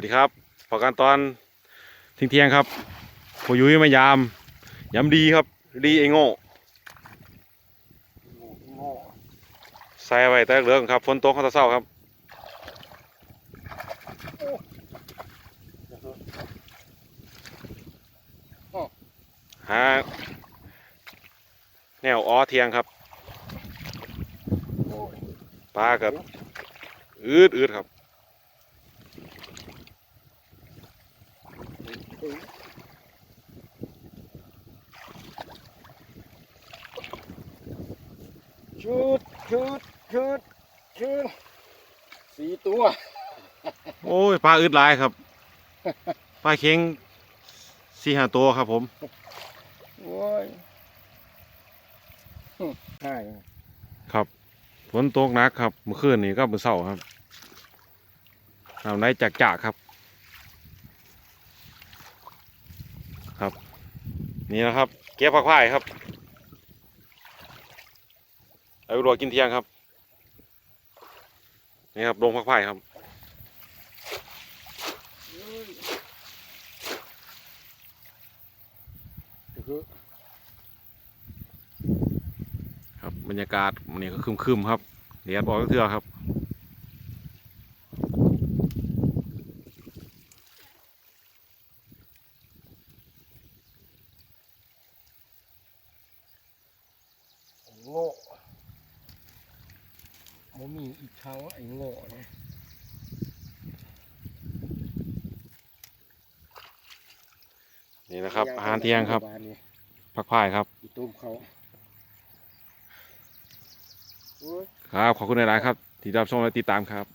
วัสดีครับพอกันตอนเที่ยงเที่ยงครับพอยุ้ยมายามยามดีครับ ดีไอโง่โง่ใส่ไว้แต่เรื่องครับฝนตกเขาตะเศร้าครับหาแนวอ้อเทียงครับปลากับอืดอืดครับ เอ้ยชุดชุดชุดชุดสี่ตัว โอ้ยปลาอืดหลายครับปลาเค็งสี่ห้าตัวครับผมโอ้ยหึใช่ครับฝนตกหนักครับเมื่อคืนนี้ก็เมื่อเช้าครับน้ำไหลจากจากๆครับ ครับ นี่นะครับ เก็บผักพายครับเอาไปรวกินเที่ยงครับ นี่ครับลงผักพายครับครับบรรยากาศวันนี้ก็คึมๆครับเดี๋ยวบอกเทื่อครับ มันมีอีกครั้งไอ้โง่นะนี่นะครับอาหารเที่ยงครับานนี้ผักพายครับอีต้มเขาโอ้ยครับขอบคุณหลายๆครับ ที่รับชมและติดตามครับ